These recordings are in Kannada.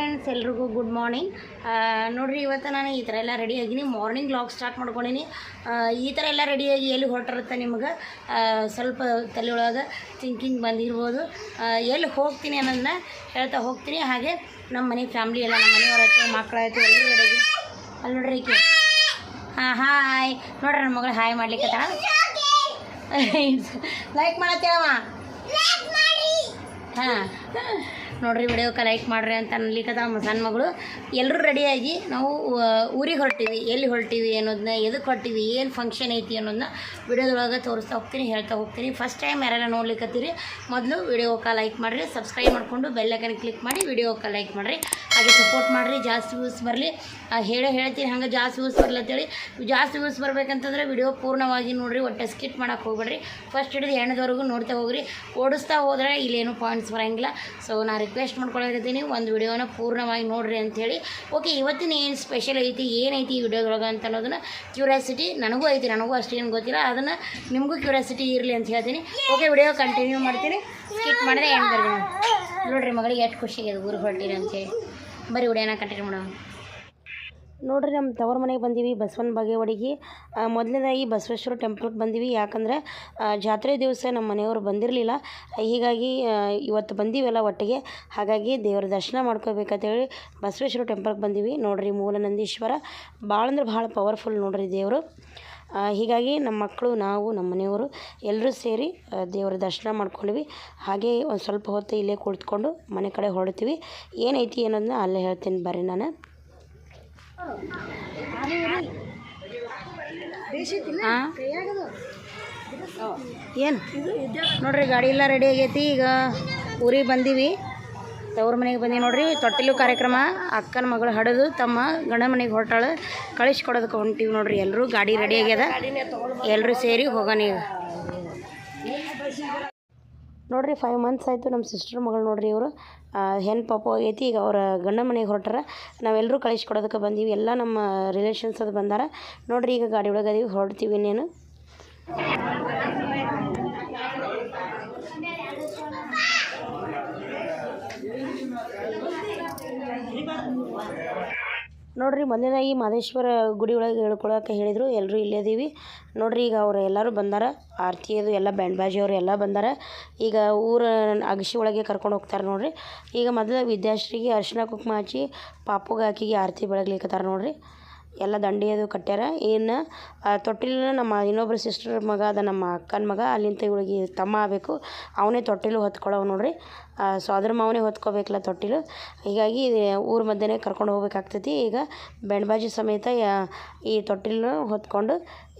ಫ್ರೆಂಡ್ಸ್ ಎಲ್ರಿಗೂ ಗುಡ್ ಮಾರ್ನಿಂಗ್ ನೋಡಿರಿ ಇವತ್ತು ನಾನು ಈ ಥರ ಎಲ್ಲ ರೆಡಿ ಆಗಿನಿ ಮಾರ್ನಿಂಗ್ ಲಾಗ್ ಸ್ಟಾರ್ಟ್ ಮಾಡ್ಕೊಂಡಿನಿ ಈ ಥರ ಎಲ್ಲ ರೆಡಿಯಾಗಿ ಎಲ್ಲಿ ಹೊರಟಿರುತ್ತೆ ನಿಮ್ಗೆ? ಸ್ವಲ್ಪ ತಲೆಯೊಳಗೆ ಥಿಂಕಿಂಗ್ ಬಂದಿರ್ಬೋದು. ಎಲ್ಲಿ ಹೋಗ್ತೀನಿ ಅನ್ನೋದನ್ನ ಹೇಳ್ತಾ ಹೋಗ್ತೀನಿ. ಹಾಗೆ ನಮ್ಮ ಮನೆ ಫ್ಯಾಮ್ಲಿ ಎಲ್ಲ ನಮ್ಮ ಮನೆಯವರಾಯ್ತು ಮಕ್ಕಳಾಯ್ತು ಎಲ್ಲರೂ ರೆಡಿಯಾಗಿ ಅಲ್ಲಿ ನೋಡ್ರಿ ಈಕೆ. ಹಾಂ ಹಾಯ್ ನೋಡ್ರಿ ನನ್ನ ಮಗಳು ಹಾಯ್ ಮಾಡ್ಲಿಕ್ಕೆ ಲೈಕ್ ಮಾಡತ್ತೇಳಮ್ಮ ಹಾಂ. ನೋಡ್ರಿ ವಿಡಿಯೋಕ್ಕೆ ಲೈಕ್ ಮಾಡ್ರಿ ಅಂತ ಅನ್ಲಿಕ್ಕದ ಸಣ್ಣ ಮಗಳು. ಎಲ್ಲರೂ ರೆಡಿಯಾಗಿ ನಾವು ಊರಿಗೆ ಹೊರಟಿವಿ. ಎಲ್ಲಿ ಹೊರಟಿವಿ ಅನ್ನೋದನ್ನ ಎದಕ್ಕೆ ಹೊರಟಿವಿ, ಏನು ಫಂಕ್ಷನ್ ಐತಿ ಅನ್ನೋದನ್ನ ವಿಡಿಯೋದೊಳಗೆ ತೋರಿಸ್ತಾ ಹೋಗ್ತೀನಿ, ಹೇಳ್ತಾ ಹೋಗ್ತೀನಿ. ಫಸ್ಟ್ ಟೈಮ್ ಯಾರೆಲ್ಲ ನೋಡ್ಲಿಕ್ಕತ್ತೀರಿ ಮೊದಲು ವಿಡಿಯೋಕ್ಕೆ ಲೈಕ್ ಮಾಡಿರಿ ಸಬ್ಸ್ಕ್ರೈಬ್ ಮಾಡಿಕೊಂಡು ಬೆಲ್ಲೈಕನ್ ಕ್ಲಿಕ್ ಮಾಡಿ ವಿಡಿಯೋಕ್ಕೆ ಲೈಕ್ ಮಾಡಿರಿ. ಹಾಗೆ ಸಪೋರ್ಟ್ ಮಾಡಿರಿ, ಜಾಸ್ತಿ ವ್ಯೂಸ್ ಬರಲಿ. ಹೇಳೋ ಹೇಳ್ತೀನಿ, ಹಂಗೆ ಜಾಸ್ತಿ ವ್ಯೂಸ್ ಬರಲಿ ಅಂತೇಳಿ. ಜಾಸ್ತಿ ವ್ಯೂಸ್ ಬರಬೇಕಂತಂದ್ರೆ ವಿಡಿಯೋ ಪೂರ್ಣವಾಗಿ ನೋಡಿರಿ, ಒಟ್ಟು ಸ್ಕಿಟ್ ಮಾಡೋಕೆ ಹೋಗ್ಬೇಡ್ರಿ. ಫಸ್ಟ್ ಹಿಡಿದು ಎಂಡದವರೆಗೂ ನೋಡ್ತಾ ಹೋಗ್ರಿ. ಓಡಿಸ್ತಾ ಹೋದರೆ ಇಲ್ಲೇನು ಪಾಯಿಂಟ್ಸ್ ಬರೋಂಗಿಲ್ಲ. ಸೊ ನಾನು ರಿಕ್ವೆಸ್ಟ್ ಮಾಡ್ಕೊಳ್ಳೋದಿರ್ತೀನಿ ಒಂದು ವಿಡಿಯೋನ ಪೂರ್ಣವಾಗಿ ನೋಡಿರಿ ಅಂಥೇಳಿ ಓಕೆ ಇವತ್ತಿನ ಏನು ಸ್ಪೆಷಲ್ ಐತಿ, ಏನೈತಿ ಈ ವಿಡಿಯೋದೊಳಗೆ ಅಂತ ಅನ್ನೋದನ್ನು ಕ್ಯೂರಿಯಾಸಿಟಿ ನನಗೂ ಐತಿ, ನನಗೂ ಅಷ್ಟೇನು ಗೊತ್ತಿಲ್ಲ. ಅದನ್ನು ನಿಮಗೂ ಕ್ಯೂರಿಯಾಸಿಟಿ ಇರಲಿ ಅಂತ ಹೇಳ್ತೀನಿ. ಓಕೆ ವಿಡಿಯೋ ಕಂಟಿನ್ಯೂ ಮಾಡ್ತೀನಿ. ಸ್ಕಿಟ್ ಮಾಡಿದ್ರೆ ಏನು ಬರ್ತೀನಿ ನೋಡ್ರಿ ಮಗಳಿಗೆ ಎಷ್ಟು ಖುಷಿಗೆ ಊರು ಹೊರಟಿರಿ ಅಂತೇಳಿ. ಬರೀ ವಿಡಿಯೋನ ಕಂಟಿನ್ಯೂ ಮಾಡೋಣ ನೋಡ್ರಿ ನಮ್ಮ ತವ್ರ ಮನೆಗೆ ಬಂದೀವಿ, ಬಸವನ ಬಾಗೇವಾಡಿಗೆ. ಮೊದಲನೇದಾಗಿ ಬಸವೇಶ್ವರ ಟೆಂಪಲ್ಗೆ ಬಂದೀವಿ. ಯಾಕಂದರೆ ಜಾತ್ರೆ ದಿವಸ ನಮ್ಮ ಮನೆಯವರು ಬಂದಿರಲಿಲ್ಲ. ಹೀಗಾಗಿ ಇವತ್ತು ಬಂದೀವಲ್ಲ ಒಟ್ಟಿಗೆ. ಹಾಗಾಗಿ ದೇವರ ದರ್ಶನ ಮಾಡ್ಕೋಬೇಕಂತೇಳಿ ಬಸವೇಶ್ವರ ಟೆಂಪಲ್ಗೆ ಬಂದೀವಿ. ನೋಡ್ರಿ ಮೂಲ ನಂದೀಶ್ವರ. ಭಾಳ ಅಂದ್ರೆ ಭಾಳ ಪವರ್ಫುಲ್ ನೋಡ್ರಿ ದೇವರು. ಹೀಗಾಗಿ ನಮ್ಮ ಮಕ್ಕಳು, ನಾವು, ನಮ್ಮ ಮನೆಯವರು ಎಲ್ಲರೂ ಸೇರಿ ದೇವರ ದರ್ಶನ ಮಾಡ್ಕೊಂಡ್ವಿ. ಹಾಗೆ ಒಂದು ಸ್ವಲ್ಪ ಹೊತ್ತು ಇಲ್ಲೇ ಕುಳಿತುಕೊಂಡು ಮನೆ ಕಡೆ ಹೊರಡ್ತೀವಿ. ಏನೈತಿ ಅನ್ನೋದನ್ನ ಅಲ್ಲೇ ಹೇಳ್ತೀನಿ ಬರ್ರಿ ನಾನು. ಏನು? ನೋಡ್ರಿ, ಗಾಡಿ ಎಲ್ಲ ರೆಡಿ ಆಗೈತಿ. ಈಗ ಊರಿಗೆ ಬಂದೀವಿ. ತವ್ರ ಮನೆಗೆ ಬಂದೀವಿ ನೋಡ್ರಿ, ತೊಟ್ಟಿಲು ಕಾರ್ಯಕ್ರಮ, ಅಕ್ಕನ ಮಗಳು ಹಡದು, ತಮ್ಮ ಗಂಡನ ಮನೆಗೆ ಹೊರಟಾಳ. ಕಳಿಸ್ಕೊಡೋದಕ್ಕೆ ಹೊಂಟೀವಿ ನೋಡ್ರಿ ಎಲ್ಲರೂ ಗಾಡಿ ರೆಡಿ ಆಗ್ಯದ. ಎಲ್ಲರೂ ಸೇರಿ ಹೋಗೋಣ ಈಗ. ನೋಡ್ರಿ ಫೈವ್ ಮಂತ್ಸ್ ಆಯಿತು ನಮ್ಮ ಸಿಸ್ಟರ್ ಮಗಳು ನೋಡ್ರಿ ಇವರು. ಹೆಣ್ಣು ಪಾಪ ಆಗೈತಿ, ಈಗ ಅವರ ಗಂಡನ ಮನೆಗೆ ಹೊರಟಾರ. ನಾವೆಲ್ಲರೂ ಕಳಿಸ್ಕೊಡೋದಕ್ಕೆ ಬಂದೀವಿ, ಎಲ್ಲ ನಮ್ಮ ರಿಲೇಷನ್ಸ್ ಅದು ಬಂದಾರ. ನೋಡ್ರಿ, ಈಗ ಗಾಡಿ ಒಳಗೆ ಅದೀವಿ ಹೊರಡ್ತೀವಿ ಇನ್ನೇನು. ನೋಡ್ರಿ ಮೊದಲನೇದಾಗಿ ಮಾದೇಶ್ವರ ಗುಡಿ ಒಳಗೆ ಹೇಳ್ಕೊಳಕ್ಕೆ ಹೇಳಿದರು ಎಲ್ಲರೂ ಇಲ್ಲೇ ಇದ್ದೀವಿ ನೋಡ್ರಿ ಈಗ ಅವರು ಎಲ್ಲರೂ ಬಂದಾರ, ಆರತಿ ಅದು ಎಲ್ಲ ಬ್ಯಾಂಡ್ ಬಾಜಿ ಅವರು ಎಲ್ಲ ಬಂದಾರ. ಈಗ ಊರ ಅಗಸಿ ಒಳಗೆ ಕರ್ಕೊಂಡು ಹೋಗ್ತಾರೆ ನೋಡ್ರಿ. ಈಗ ಮೊದಲ ವಿದ್ಯಾಶ್ರೀಗೆ ಅರ್ಶಿನ ಕುಂಕುಮ ಹಚ್ಚಿ, ಪಾಪುಗೆ ಆಕಿಗೆ ಆರತಿ ಬೆಳಗ್ಲಿಕ್ಕತ್ತಾರ ನೋಡ್ರಿ. ಎಲ್ಲ ದಂಡಿ ಅದು ಕಟ್ಯಾರ. ಏನು ತೊಟ್ಟಿಲು ನಮ್ಮ ಇನ್ನೊಬ್ಬರು ಸಿಸ್ಟರ್ ಮಗ ಅದ, ನಮ್ಮ ಅಕ್ಕನ ಮಗ ಅಲ್ಲಿಂದ ಇವಳಿಗೆ ತಮ್ಮ ಆಗಬೇಕು. ಅವನೇ ತೊಟ್ಟಿಲು ಹೊತ್ಕೊಳ್ಳೋ ನೋಡ್ರಿ. ಸೊ ಅದ್ರ ಮಾವನೇ ಹೊತ್ಕೋಬೇಕಲ್ಲ ತೊಟ್ಟಿಲು. ಹೀಗಾಗಿ, ಊರ ಮಧ್ಯೆನೇ ಕರ್ಕೊಂಡು ಹೋಗ್ಬೇಕಾಗ್ತೈತಿ. ಈಗ ಬೆಣ್ಬಾಜಿ ಸಮೇತ ಈ ತೊಟ್ಟಿಲು ಹೊತ್ಕೊಂಡು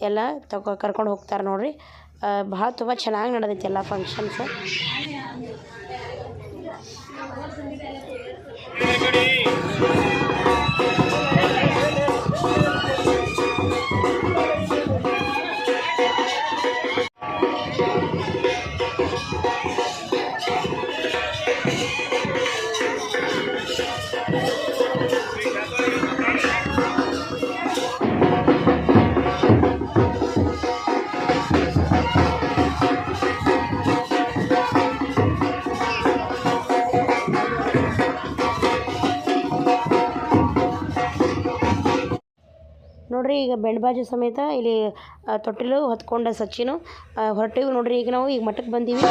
ಎಲ್ಲ ತಗೊ ಕರ್ಕೊಂಡು ಹೋಗ್ತಾರೆ ನೋಡ್ರಿ. ಭಾಳ ತುಂಬ ಚೆನ್ನಾಗಿ ನಡೆದೈತಿ ಎಲ್ಲ ಫಂಕ್ಷನ್ಸ್ ನೋಡ್ರಿ, ಈಗ ಬೆಂಡ್ಬಾಜು ಸಮೇತ ಇಲ್ಲಿ ತೊಟ್ಟಿಲು ಹೊತ್ಕೊಂಡ ಸಚಿನು. ಹೊರಟಿವಿ ನೋಡ್ರಿ, ಈಗ ನಾವು ಈಗ ಮಠಕ್ಕೆ ಬಂದೀವಿ.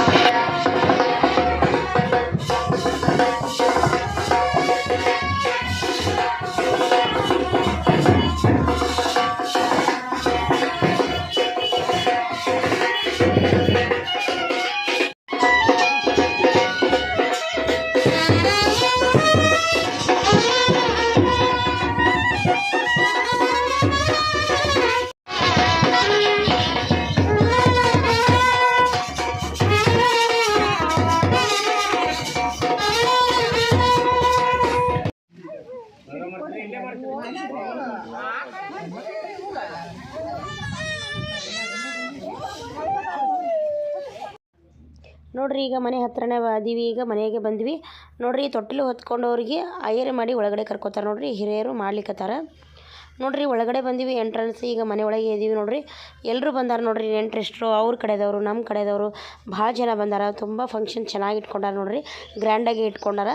Thank you. ನೋಡ್ರಿ, ಈಗ ಮನೆ ಹತ್ರನೇ ಅದೀವಿ ಈಗ ಮನೆಗೆ ಬಂದ್ವಿ. ನೋಡ್ರಿ ತೊಟ್ಟಿಲು ಹೊತ್ಕೊಂಡವ್ರಿಗೆ ಅಯ್ಯರೆ ಮಾಡಿ ಒಳಗಡೆ ಕರ್ಕೋತಾರೆ ನೋಡ್ರಿ, ಹಿರಿಯರು ಮಾಡ್ಲಿಕ್ಕತ್ತಾರ ನೋಡ್ರಿ, ಒಳಗಡೆ ಬಂದೀವಿ ಎಂಟ್ರೆನ್ಸ್ ಈಗ ಮನೆ ಒಳಗೆ ಇದ್ದೀವಿ ನೋಡ್ರಿ. ಎಲ್ಲರೂ ಬಂದಾರ ನೋಡ್ರಿ ನೆಂಟ್ರೆಸ್ಟ್ರು ಅವ್ರ ಕಡೆದವರು ನಮ್ಮ ಕಡೆದವರು, ಭಾಳ ಜನ ಬಂದಾರ, ತುಂಬ ಫಂಕ್ಷನ್ ಚೆನ್ನಾಗಿ ಇಟ್ಕೊಂಡಾರ ನೋಡ್ರಿ ಗ್ರ್ಯಾಂಡಾಗಿ ಇಟ್ಕೊಂಡಾರ.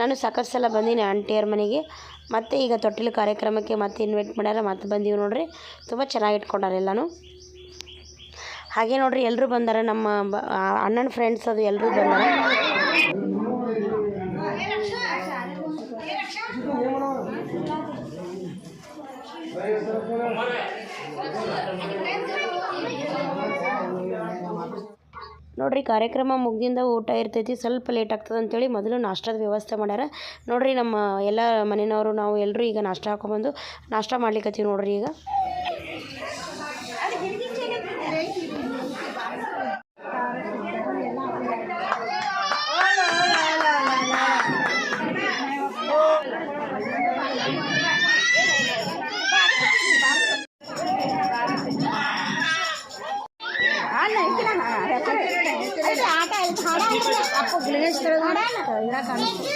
ನಾನು ಸಾಕಷ್ಟು ಸಲ ಬಂದೀನಿ ಆಂಟಿಯರ ಮನೆಗೆ, ಮತ್ತು ಈಗ ತೊಟ್ಟಿಲು ಕಾರ್ಯಕ್ರಮಕ್ಕೆ ಮತ್ತೆ ಇನ್ವೈಟ್ ಮಾಡ್ಯಾರ ಮತ್ತೆ ಬಂದೀವಿ ನೋಡ್ರಿ. ತುಂಬ ಚೆನ್ನಾಗಿ ಇಟ್ಕೊಂಡಾರ ಎಲ್ಲನೂ. ಹಾಗೆ ನೋಡ್ರಿ ಎಲ್ಲರೂ ಬಂದಾರ, ನಮ್ಮ ಅಣ್ಣನ ಫ್ರೆಂಡ್ಸ್ ಅದು ಎಲ್ಲರೂ ಬಂದಾರ. ನೋಡ್ರಿ, ಕಾರ್ಯಕ್ರಮ ಮುಗ್ದಿಂದ ಊಟ ಇರ್ತೈತಿ, ಸ್ವಲ್ಪ ಲೇಟ್ ಆಗ್ತದೆ ಅಂತೇಳಿ ಮೊದಲು ನಾಷ್ಟದ ವ್ಯವಸ್ಥೆ ಮಾಡ್ಯಾರ. ನೋಡ್ರಿ, ನಮ್ಮ ಎಲ್ಲ ಮನೆಯವರು ನಾವು ಎಲ್ಲರೂ ಈಗ ನಾಷ್ಟ ಹಾಕೊಂಬಂದು ನಾಷ್ಟ ಮಾಡ್ಲಿಕ್ಕತ್ತೀವಿ ನೋಡ್ರಿ ಈಗ. இதெல்லாம் காமிச்சு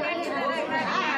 Thank you.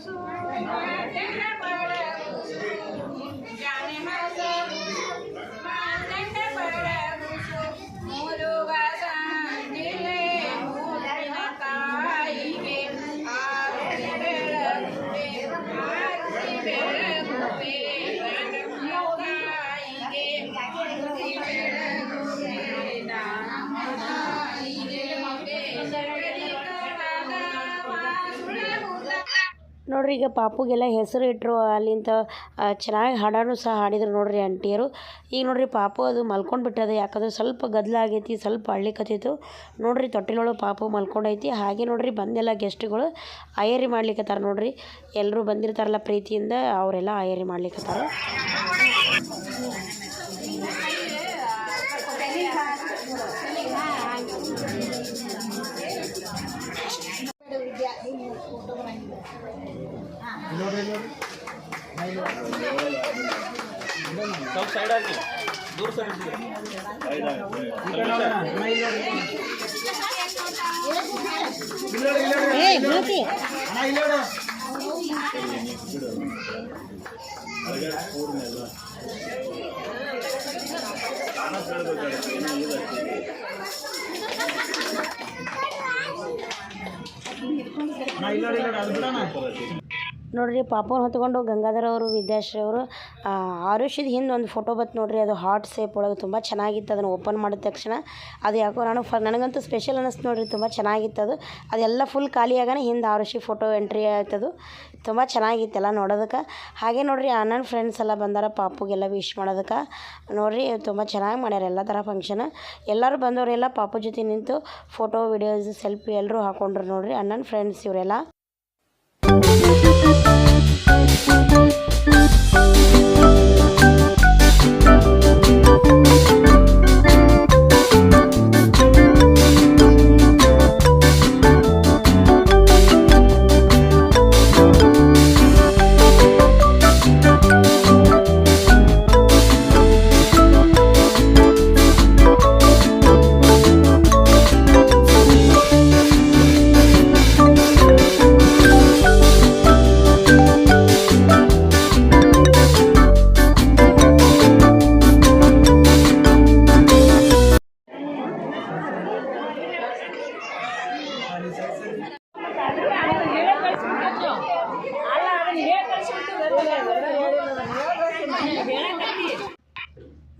ನೋಡ್ರಿ, ಈಗ ಪಾಪುಗೆಲ್ಲ ಹೆಸರು ಇಟ್ಟರು ಅಲ್ಲಿಂದ ಚೆನ್ನಾಗಿ ಹಾಡಾನು ಸಹ ಹಾಡಿದ್ರು ನೋಡ್ರಿ ಆಂಟಿಯರು. ಈಗ ನೋಡ್ರಿ, ಪಾಪು ಅದು ಮಲ್ಕೊಂಡು ಬಿಟ್ಟದೆ. ಯಾಕಂದ್ರೆ ಸ್ವಲ್ಪ ಗದ್ದಲ ಆಗೈತಿ, ಸ್ವಲ್ಪ ಅಳ್ಲಿಕತ್ತಿತ್ತು ನೋಡ್ರಿ, ತೊಟ್ಟಿಲೊಳಗೆ ಪಾಪು ಮಲ್ಕೊಂಡೈತಿ. ಹಾಗೆ ನೋಡ್ರಿ, ಬಂದೆಲ್ಲ ಗೆಸ್ಟ್ಗಳು ಆಯರಿ ಮಾಡ್ಲಿಕ್ಕತ್ತಾರ ನೋಡ್ರಿ. ಎಲ್ಲರೂ ಬಂದಿರ್ತಾರಲ್ಲ ಪ್ರೀತಿಯಿಂದ, ಅವರೆಲ್ಲ ಆಯರಿ ಮಾಡ್ಲಿಕ್ಕತ್ತಾರ ಸ್ವಲ್ಪ ಸೈಡ್ ಹಾಕಿ ದೂರ ಸೈಡ್ ನೋಡ್ರಿ, ಪಾಪನ ಹೊತ್ಕೊಂಡು ಗಂಗಾಧರ ಅವರು, ವಿದ್ಯಾಶ್ರೀ ಅವರು ಆರುಷದ ಹಿಂದೆ ಒಂದು ಫೋಟೋ ಬತ್ತು ನೋಡ್ರಿ, ಅದು ಹಾಟ್ ಸೇಪ್ ಒಳಗೆ ತುಂಬ ಚೆನ್ನಾಗಿತ್ತು, ಅದನ್ನು ಓಪನ್ ಮಾಡಿದ ತಕ್ಷಣ. ಅದು ಯಾಕೋ ನಾನು ಫ, ನನಗಂತೂ ಸ್ಪೆಷಲ್ ಅನ್ನಿಸ್ತು ನೋಡ್ರಿ, ತುಂಬ ಚೆನ್ನಾಗಿತ್ತು ಅದು ಅದೆಲ್ಲ ಫುಲ್ ಖಾಲಿ ಹಿಂದೆ ಆರುಷಿ ಫೋಟೋ ಎಂಟ್ರಿ ಆಯ್ತದು. ತುಂಬ ಚೆನ್ನಾಗಿತ್ತೆಲ್ಲ ನೋಡೋದಕ್ಕೆ. ಹಾಗೆ ನೋಡ್ರಿ ಅಣ್ಣನ ಫ್ರೆಂಡ್ಸ್ ಎಲ್ಲ ಬಂದಾರ, ಪಾಪುಗೆಲ್ಲ ವಿಶ್ ಮಾಡೋದಕ್ಕೆ. ನೋಡ್ರಿ ತುಂಬ ಚೆನ್ನಾಗಿ ಮಾಡ್ಯಾರ ಎಲ್ಲ ಥರ ಫಂಕ್ಷನ್ ಎಲ್ಲರೂ ಬಂದವರೆಲ್ಲ ಪಾಪು ಜೊತೆ ನಿಂತು ಫೋಟೋ ವಿಡಿಯೋಸ್ ಸೆಲ್ಫಿ ಎಲ್ಲರೂ ಹಾಕೊಂಡ್ರು ನೋಡ್ರಿ ಅಣ್ಣನ ಫ್ರೆಂಡ್ಸ್ ಇವರೆಲ್ಲ.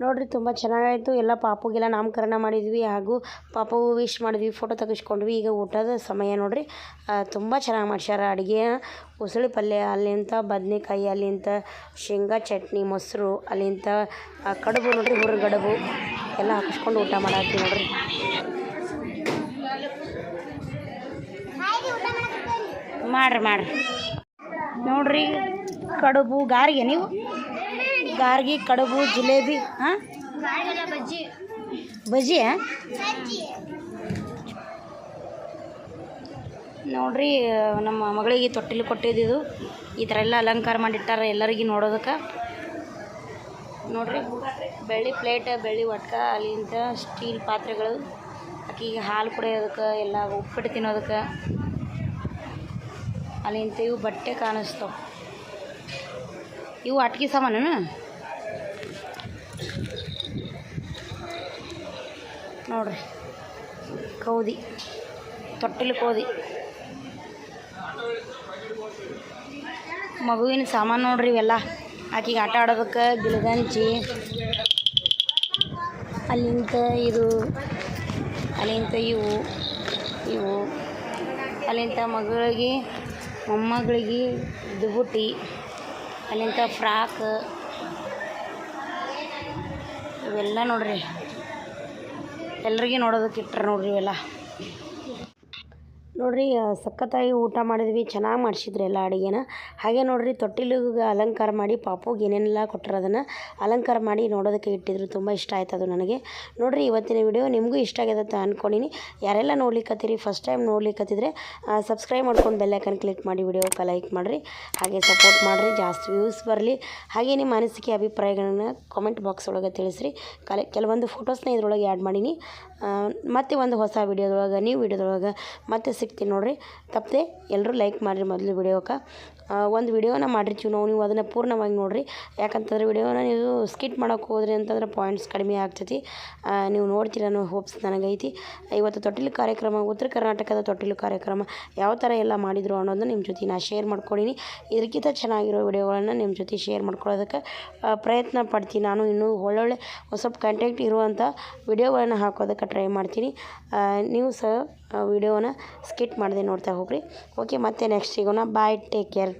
ನೋಡ್ರಿ, ತುಂಬ ಚೆನ್ನಾಗಾಯಿತು. ಎಲ್ಲ ಪಾಪುಗೆಲ್ಲ ನಾಮಕರಣ ಮಾಡಿದ್ವಿ ಹಾಗೂ ಪಾಪು ವಿಶ್ ಮಾಡಿದ್ವಿ ಫೋಟೋ ತೆಗೆಸ್ಕೊಂಡ್ವಿ. ಈಗ ಊಟದ ಸಮಯ ನೋಡ್ರಿ. ತುಂಬ ಚೆನ್ನಾಗಿ ಮಾಡ್ಸ್ಯಾರ ಅಡುಗೆ. ಉಸಳಿ ಪಲ್ಯ ಅಲ್ಲಿಂತ, ಬದನೆಕಾಯಿ ಅಲ್ಲಿಂತ, ಶೇಂಗಾ ಚಟ್ನಿ, ಮೊಸರು ಅಲ್ಲಿಂತ ಕಡುಬು ನೋಡ್ರಿ ಹುರುಗಡುಬು ಎಲ್ಲ ಹಾಕಿಸ್ಕೊಂಡು ಊಟ ಮಾಡಿ ನೋಡ್ರಿ. ಮಾಡ್ರಿ ಮಾಡ್ರಿ. ನೋಡ್ರಿ, ಕಡುಬು, ಗಾರಿಗೆ ನೀವು? ಗಾರ್ಗಿ, ಕಡುಬು, ಜಿಲೇಬಿ ಹಾಂ ಬಜ್ಜಿ ನೋಡ್ರಿ, ನಮ್ಮ ಮಗಳಿಗೆ ತೊಟ್ಟಿಲು ಕೊಟ್ಟಿದ್ದು ಈ ಥರ ಎಲ್ಲ ಅಲಂಕಾರ ಮಾಡಿಟ್ಟಾರ ಎಲ್ಲರಿಗೆ ನೋಡೋದಕ್ಕೆ. ನೋಡ್ರಿ, ಬೆಳ್ಳಿ ಪ್ಲೇಟ್, ಬೆಳ್ಳಿ ಒಟ್ಕ, ಅಲ್ಲಿಂದ ಸ್ಟೀಲ್ ಪಾತ್ರೆಗಳು. ಆಕಿಗೆ ಹಾಲು ಕುಡಿಯೋದಕ್ಕೆ, ಎಲ್ಲ ಉಪ್ಪಿಟ್ಟು ತಿನ್ನೋದಕ್ಕೆ. ಅಲ್ಲಿಂದ ಇವು ಬಟ್ಟೆ ಕಾಣಿಸ್ತಾವ. ಇವು ಅಟ್ಕಿ ಸಾಮಾನು ನೋಡ್ರಿ. ಕೌದಿ. ತೊಟ್ಟಿಲು ಕೋದಿ. ಮಗುವಿನ ಸಾಮಾನು ನೋಡ್ರಿ ಇವೆಲ್ಲ. ಆಕಿಗೆ ಆಟ ಆಡೋದಕ್ಕೆ ಗಿಲಗಂಚಿ ಅಲ್ಲಿಂದ ಇದು ಅಲ್ಲಿಂದ ಇವು ಇವು. ಅಲ್ಲಿಂದ ಮಗಳಿಗೆ, ಮೊಮ್ಮಗಳಿಗೆ ದುಬುಟಿ ಅಲ್ಲಿಂದ ಫ್ರಾಕ್. ಇವೆಲ್ಲ ನೋಡ್ರಿ. ಎಲ್ರಿಗೂ ನೋಡೋದಕ್ಕೆ ಇಟ್ರೆ ನೋಡ್ರಿ ಇವೆಲ್ಲ. ನೋಡ್ರಿ ಸಖತ್ತಾಗಿ ಊಟ ಮಾಡಿದ್ವಿ, ಚೆನ್ನಾಗಿ ಮಾಡಿಸಿದ್ರು ಎಲ್ಲ ಅಡುಗೆನ. ಹಾಗೆ ನೋಡ್ರಿ, ತೊಟ್ಟಿಲಿಗೆ ಅಲಂಕಾರ ಮಾಡಿ ಪಾಪುಗೆ ಏನೇನೆಲ್ಲ ಕೊಟ್ಟರು ಅದನ್ನು ಅಲಂಕಾರ ಮಾಡಿ ನೋಡೋದಕ್ಕೆ ಇಟ್ಟಿದ್ರು, ತುಂಬ ಇಷ್ಟ ಆಯ್ತು ಅದು ನನಗೆ. ನೋಡ್ರಿ, ಇವತ್ತಿನ ವಿಡಿಯೋ ನಿಮಗೂ ಇಷ್ಟ ಆಗ್ಯದ ಅಂತ ಅಂದ್ಕೊಂಡಿನಿ ಯಾರೆಲ್ಲ ನೋಡ್ಲಿಕ್ಕತ್ತೀರಿ ಫಸ್ಟ್ ಟೈಮ್ ನೋಡ್ಲಿಕ್ಕತ್ತಿದ್ರೆ ಸಬ್ಸ್ಕ್ರೈಬ್ ಮಾಡ್ಕೊಂಡು ಬೆಲ್ಲೈಕನ್ ಕ್ಲಿಕ್ ಮಾಡಿ ವಿಡಿಯೋಕ್ಕೆ ಲೈಕ್ ಮಾಡಿರಿ. ಹಾಗೆ ಸಪೋರ್ಟ್ ಮಾಡಿರಿ, ಜಾಸ್ತಿ ವ್ಯೂಸ್ ಬರಲಿ. ಹಾಗೆ ನಿಮ್ಮ ಅನಿಸಿಕೆ, ಅಭಿಪ್ರಾಯಗಳನ್ನ ಕಾಮೆಂಟ್ ಬಾಕ್ಸ್ ಒಳಗೆ ತಿಳಿಸ್ರಿ. ಕಲೆ, ಕೆಲವೊಂದು ಫೋಟೋಸ್ನ ಇದ್ರೊಳಗೆ ಆ್ಯಡ್ ಮಾಡೀನಿ. ಮತ್ತು ಒಂದು ಹೊಸ ವಿಡಿಯೋದೊಳಗೆ ನೀವು ವಿಡಿಯೋದೊಳಗೆ ಮತ್ತೆ ಸಿಗ್ತೀನಿ ನೋಡಿರಿ. ತಪ್ಪದೆ ಎಲ್ಲರೂ ಲೈಕ್ ಮಾಡಿರಿ ಮೊದಲು ವಿಡಿಯೋಕ್ಕೆ ಒಂದು ವಿಡಿಯೋನ ಮಾಡಿರ್ತೀವಿ ನಾವು, ನೀವು ಅದನ್ನು ಪೂರ್ಣವಾಗಿ ನೋಡಿರಿ. ಯಾಕಂತಂದ್ರೆ ವಿಡಿಯೋನ ನೀವು ಸ್ಕಿಟ್ ಮಾಡೋಕೆ ಹೋದ್ರಿ ಅಂತಂದ್ರೆ ಪಾಯಿಂಟ್ಸ್ ಕಡಿಮೆ ಆಗ್ತೈತಿ. ನೀವು ನೋಡ್ತೀರ ಅನ್ನೋ ಹೋಪ್ಸ್ ನನಗೈತಿ. ಇವತ್ತು ತೊಟ್ಟಿಲು ಕಾರ್ಯಕ್ರಮ, ಉತ್ತರ ಕರ್ನಾಟಕದ ತೊಟ್ಟಿಲು ಕಾರ್ಯಕ್ರಮ ಯಾವ ಥರ ಎಲ್ಲ ಮಾಡಿದರು ಅನ್ನೋದನ್ನ ನಿಮ್ಮ ಜೊತೆ ನಾನು ಶೇರ್ ಮಾಡ್ಕೊಡೀನಿ. ಇದಕ್ಕಿಂತ ಚೆನ್ನಾಗಿರೋ ವಿಡಿಯೋಗಳನ್ನು ನಿಮ್ಮ ಜೊತೆ ಶೇರ್ ಮಾಡ್ಕೊಳ್ಳೋದಕ್ಕೆ ಪ್ರಯತ್ನ ಪಡ್ತೀನಿ. ನಾನು ಇನ್ನೂ ಒಳ್ಳೊಳ್ಳೆ ಸ್ವಲ್ಪ ಕಂಟೆಂಟ್ ಇರುವಂಥ ವಿಡಿಯೋಗಳನ್ನು ಹಾಕೋದಕ್ಕೆ ಟ್ರೈ ಮಾಡ್ತೀನಿ. ನೀವು ಸಹ ವಿಡಿಯೋನ ಸ್ಕಿಟ್ ಮಾಡದೆ ನೋಡ್ತಾ ಹೋಗ್ರಿ. ಓಕೆ ಮತ್ತೆ ನೆಕ್ಸ್ಟ್ ಸಿಗೋಣ. Bye take care